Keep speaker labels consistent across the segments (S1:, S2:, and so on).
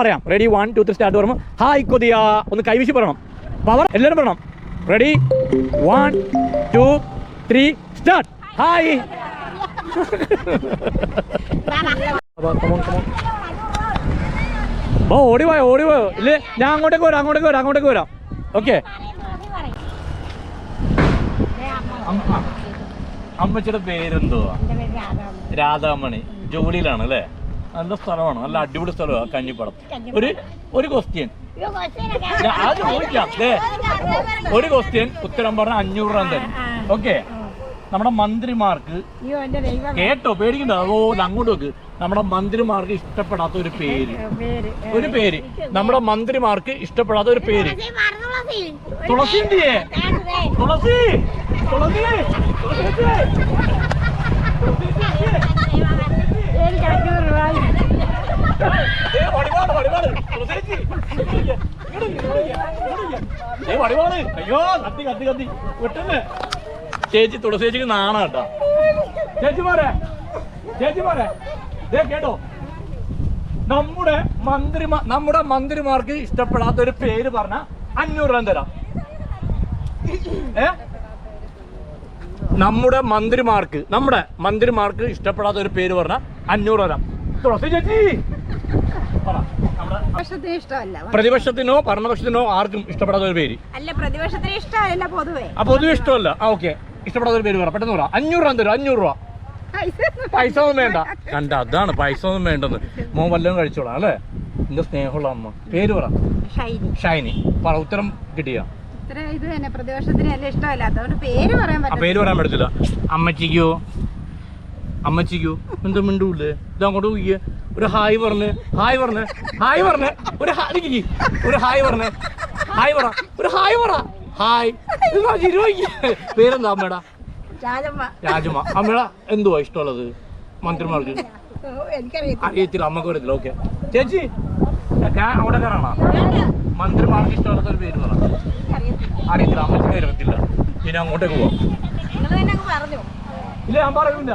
S1: പറയാം. Ready one two three start പറയുമ്പോൾ hi കൊതിയ. ഒന്ന് കൈവിശി പറയണം. പവർ എല്ലാവരും പറയണം. Ready one two three start hi ഓ ഓടി പോയോ ഓടി പോയോ? ഇല്ലേ? ഞാൻ അങ്ങോട്ടേക്ക് വരാം അങ്ങോട്ടേക്ക് വരാം അങ്ങോട്ടേക്ക് വരാം. ഓക്കെ അമ്മച്ചിയുടെ പേരെന്തുവാ? രാധാമണി. ജോലിയിലാണ് അല്ലേ? നല്ല സ്ഥലമാണ്. നല്ല അടിപൊളി സ്ഥലമാണ്. കഞ്ഞിപ്പടം. ഒരു ഒരു ക്വസ്റ്റ്യൻ അത് ചോദിക്കാം. ഒരു ക്വസ്റ്റ്യൻ ഉത്തരം പറഞ്ഞ അഞ്ഞൂറ് രൂപ തരും. ഓക്കെ നമ്മുടെ മന്ത്രിമാർക്ക് കേട്ടോ പേടിക്കണ്ട. ഓ അങ്ങോട്ട് വെക്ക് നമ്മുടെ മന്ത്രിമാർക്ക് ഇഷ്ടപ്പെടാത്ത ഒരു പേര്.
S2: പേര്.
S1: ഒരു പേര്. നമ്മുടെ മന്ത്രിമാർക്ക് ഇഷ്ടപ്പെടാത്ത ഒരു പേര്. തുളസി തുളസി? തുളസി? തുളസി? വടിവാൾ. അയ്യോ കത്തി കത്തി കത്തി. വിട്ടുന്നേ. ചേച്ചി തുളസേച്ചിക്ക് നാണ കേട്ടാ. ചേച്ചി പോരെ. ചേച്ചി പോരെ. ദേ കേട്ടോ. നമ്മുടെ മന്ത്രിമാ നമ്മുടെ മന്ത്രിമാർക്ക് ഇഷ്ടപ്പെടാത്ത ഒരു പേര് പറഞ്ഞ അഞ്ഞൂറ് രൂപ തരാം. ഏ? നമ്മുടെ മന്ത്രിമാർക്ക് നമ്മുടെ മന്ത്രിമാർക്ക് ഇഷ്ടപ്പെടാത്ത ഒരു പേര് പറഞ്ഞ അഞ്ഞൂറ് തരാം. തുളസി ചേച്ചി.
S2: പ്രതിപക്ഷത്തിന്
S1: ഭരണപക്ഷത്തിനോ ആർക്കും ഇഷ്ടപ്പെടാത്ത ഒരു പേര്.
S2: അല്ല പ്രതിപക്ഷത്തിന് ഇഷ്ടമല്ല പൊതുവേ.
S1: ആ പൊതുവെ ഇഷ്ടമല്ല. ആ ഓക്കെ. ഇഷ്ടപ്പെടാത്ത ഒരു പേര് പറ. പെട്ടെന്ന് പറ. അഞ്ഞൂറ് രൂപ തരും അഞ്ഞൂറ് രൂപ. പൈസ ഒന്നും വേണ്ട. കണ്ട? അതാണ് പൈസ ഒന്നും വേണ്ടെന്ന്. മോൻ വല്ലതും കഴിച്ചോളാം അല്ലേ? എന്റെ സ്നേഹമുള്ള അമ്മ. പേര് പറ.
S2: ഷൈനി.
S1: പറ ഉത്തരം കിട്ടിയ?
S2: ഇത് തന്നെ. പ്രതിപക്ഷത്തിന് അല്ല ഇഷ്ടമല്ല. അതുകൊണ്ട് പേര് പറയാൻ
S1: പേര് പറയാൻ പറ്റത്തില്ല. അമ്മച്ചിക്കോ? അമ്മച്ചിക്കോ? എന്താ മിണ്ടൂല്ലേ? ഇത് അങ്ങോട്ട് പോയി ഒരു ഹായ് പറഞ്ഞ് ഹായ് പറഞ്ഞ് ഹായ് പറഞ്ഞ് ഒരു ഹായ് ഒരു ഹായ് പറഞ്ഞ് ഹായ് പറ ഒരു ഹായ് പറ. ഹായ്. പേരെന്താ അമ്മേടാ?
S2: രാജമ്മ.
S1: രാജുമ അമ്മേടാ എന്തുവാ ഇഷ്ടമുള്ളത് മന്ത്രിമാർക്ക്? അറിയത്തില്ല അമ്മയ്ക്ക് വരത്തില്ല ഓക്കെ ചേച്ചി ഞാൻ അവിടെ കയറാണോ മന്ത്രിമാർക്ക് ഇഷ്ടമുള്ള ഒരു പേര് പറ. അറിയത്തില്ല അമ്മയ്ക്ക് വരത്തില്ല ഇനി അങ്ങോട്ടേക്ക് പോവാം. ഇല്ല ഞാൻ ഇത്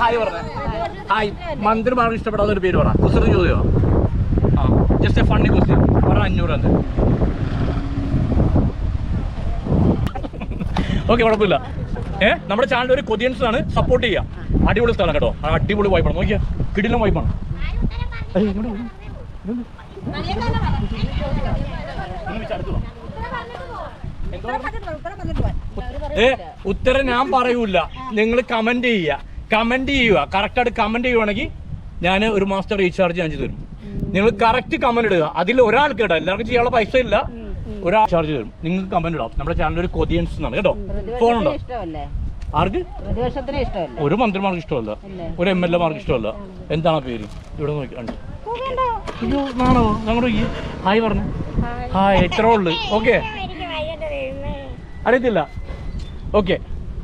S1: ഹായ് പറഞ്ഞേ. ഹായ്. മന്ത്രിമാർക്ക് ഇഷ്ടപ്പെടാത്ത ഒരു പേര് പറ. കുസൃതി ചോദ്യമോ ആ ജസ്റ്റ് എ ഫണ്ണി ക്വസ്റ്റ്യൻ പറ അഞ്ഞൂറ് എന്ത് ഓക്കെ കുഴപ്പമില്ല. ഏ നമ്മുടെ ചാനൽ ഒരു കൊതിയൻസ് ആണ്. സപ്പോർട്ട് ചെയ്യുക അടിപൊളി സ്ഥലം കേട്ടോ. അടിപൊളി വൈപ്പാണ് നോക്കിയാ. കിടിലും വൈപ്പാണ് ഏ? ഉത്തരം ഞാൻ പറയൂല. നിങ്ങൾ കമന്റ് ചെയ്യുക. കമന്റ് ചെയ്യുക. കറക്റ്റ് ആയിട്ട് കമന്റ് ചെയ്യുവാണെങ്കിൽ ഞാൻ ഒരു മാസത്തെ റീചാർജ് ഞാൻ ചെയ്തു തരും. നിങ്ങൾ കറക്റ്റ് കമന്റ് ഇടുക. അതിൽ ഒരാൾക്ക് ഇടാം എല്ലാവർക്കും ചെയ്യാനുള്ള പൈസ ഇല്ല. ഒരാൾ ചാർജ് തരും. നിങ്ങൾക്ക് കമന്റ് ഇടാം. നമ്മുടെ ചാനൽ ഒരു കൊതിയൻസ് എന്നാണ് കേട്ടോ. ഫോൺ
S2: ഉണ്ടോ?
S1: ആർക്ക്? ഒരു മന്ത്രിമാർക്ക് ഇഷ്ടമല്ല. ഒരു എം എൽ എ മാർക്ക് ഇഷ്ടമല്ല. എന്താണ് പേര്? ഇവിടെ നോക്കി കണ്ടു? അയ്യോ ആണോ? ഞങ്ങളുടെ ഹായ് പറഞ്ഞു. ഹായ് എത്ര ഉള്ളു? ഓക്കെ അറിയത്തില്ല. ഓക്കെ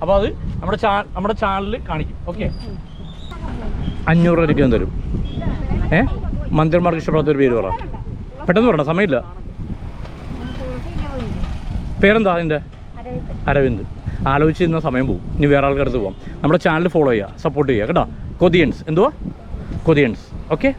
S1: അപ്പോൾ അത് നമ്മുടെ നമ്മുടെ ചാനലിൽ കാണിക്കും. ഓക്കെ അഞ്ഞൂറ് രൂപയ്ക്ക് തരും ഏ? മന്ത്രിമാർക്ക് ഇഷ്ടപ്പെടാത്ത ഒരു പേര് പറ. പെട്ടെന്ന് പറയണം സമയമില്ല. പേരെന്താ അതിന്റെ അരവിന്ദ്. ആലോചിച്ച് ഇന്ന സമയം പോകും ഇനി വേറെ ആൾക്കടുത്ത് പോകാം നമ്മുടെ ചാനൽ ഫോളോ ചെയ്യുക സപ്പോർട്ട് ചെയ്യുക കേട്ടോ. കൊതിയൻസ്. എന്തുവാ? കൊതിയൻസ്. ഓക്കെ